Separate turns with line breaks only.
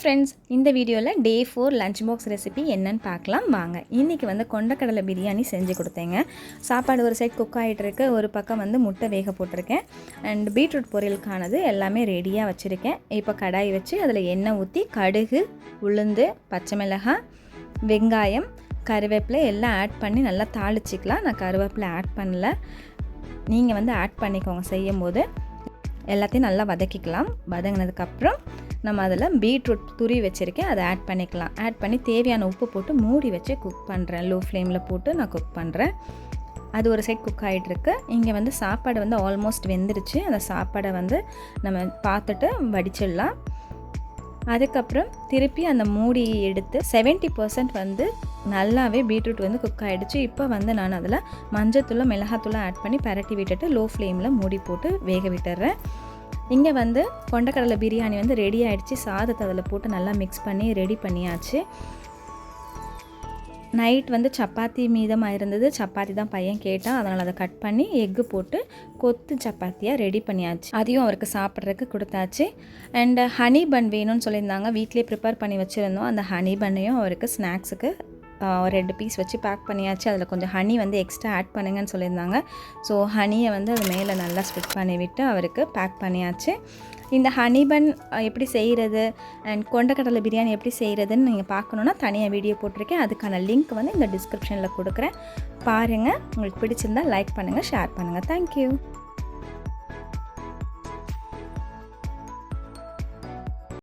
Friends இந்த வீடியோவில் day four lunch box recipe என்னன்னு பார்க்கலாம். வாங்க இன்றைக்கி வந்து கொண்டக்கடலை பிரியாணி செஞ்சு கொடுத்தேங்க. சாப்பாடு ஒரு சைட் குக் ஆகிட்டுருக்கு ஒரு பக்கம் வந்து முட்டை வேக போட்டிருக்கேன். அண்ட் பீட்ரூட் பொரியலுக்கானது எல்லாமே ரெடியாக வச்சுருக்கேன். இப்போ கடாய் வச்சு அதில் எண்ணெய் ஊற்றி கடுகு உளுந்து பச்சை மிளகாய் வெங்காயம் கருவேப்பிலை எல்லாம் ஆட் பண்ணி நல்லா தாளிச்சிக்கலாம். நான் கருவேப்பிலை ஆட் பண்ணல. நீங்கள் வந்து ஆட் பண்ணிக்கோங்க செய்யும் போது எல்லாத்தையும் நல்லா வதக்கிக்கலாம். வதங்கினதுக்கப்புறம் நம்ம அதில் பீட்ரூட் துரி வச்சுருக்கேன் அதை ஆட் பண்ணிக்கலாம். ஆட் பண்ணி தேவையான உப்பு போட்டு மூடி வச்சு குக் பண்ணுறேன் லோ ஃப்ளேமில் போட்டு நான் குக் பண்ணுறேன் அது ஒரு சைட் குக் ஆகிட்டுருக்கு இங்கே வந்து சாப்பாடு வந்து ஆல்மோஸ்ட் வெந்துருச்சு. அந்த சாப்பாடை வந்து நம்ம பார்த்துட்டு வடிச்சிடலாம். அதுக்கப்புறம் திருப்பி அந்த மூடி எடுத்து செவன்ட்டி பர்சன்ட் வந்து நல்லாவே பீட்ரூட் வந்து குக் ஆகிடுச்சு இப்போ வந்து நான் அதில் மஞ்சத்தூளும் மிளகாத்தூளும் ஆட் பண்ணி பரட்டி விட்டுட்டு லோ ஃப்ளேமில் மூடி போட்டு வேக விட்டுறேன். இங்கே வந்து கொண்டக்கடலை பிரியாணி வந்து ரெடி ஆகிடுச்சு சாதத்தை அதில் போட்டு நல்லா மிக்ஸ் பண்ணி ரெடி பண்ணியாச்சு. நைட் வந்து சப்பாத்தி மீதமாக இருந்தது. சப்பாத்தி தான் பையன் கேட்டான். அதனால் அதை கட் பண்ணி எக்கு போட்டு கொத்து சப்பாத்தியாக ரெடி பண்ணியாச்சு. அதையும் அவருக்கு சாப்பிட்றதுக்கு கொடுத்தாச்சு. அண்டு ஹனி பன் வேணும்னு சொல்லியிருந்தாங்க. வீட்லேயே ப்ரிப்பேர் பண்ணி வச்சுருந்தோம். அந்த ஹனி பன்னையும் அவருக்கு ஸ்நாக்ஸுக்கு ஒரு ரெண்டு பீஸ் வச்சு பேக் பண்ணியாச்சு. அதில் கொஞ்சம் ஹனி வந்து எக்ஸ்ட்ரா ஆட் பண்ணுங்கன்னு சொல்லியிருந்தாங்க. ஸோ ஹனியை வந்து அது மேலே நல்லா ஸ்ப்ரிட் பண்ணிவிட்டு அவருக்கு பேக் பண்ணியாச்சு. இந்த ஹனி பன் எப்படி செய்கிறது அண்ட் கொண்டக்கடலை பிரியாணி எப்படி செய்கிறதுன்னு நீங்கள் பார்க்கணுன்னா தனியாக வீடியோ போட்டிருக்கேன். அதுக்கான லிங்க் வந்து இந்த டிஸ்கிரிப்ஷனில் கொடுக்குறேன். பாருங்கள் உங்களுக்கு பிடிச்சிருந்தால் லைக் பண்ணுங்கள் ஷேர் பண்ணுங்கள் தேங்க்யூ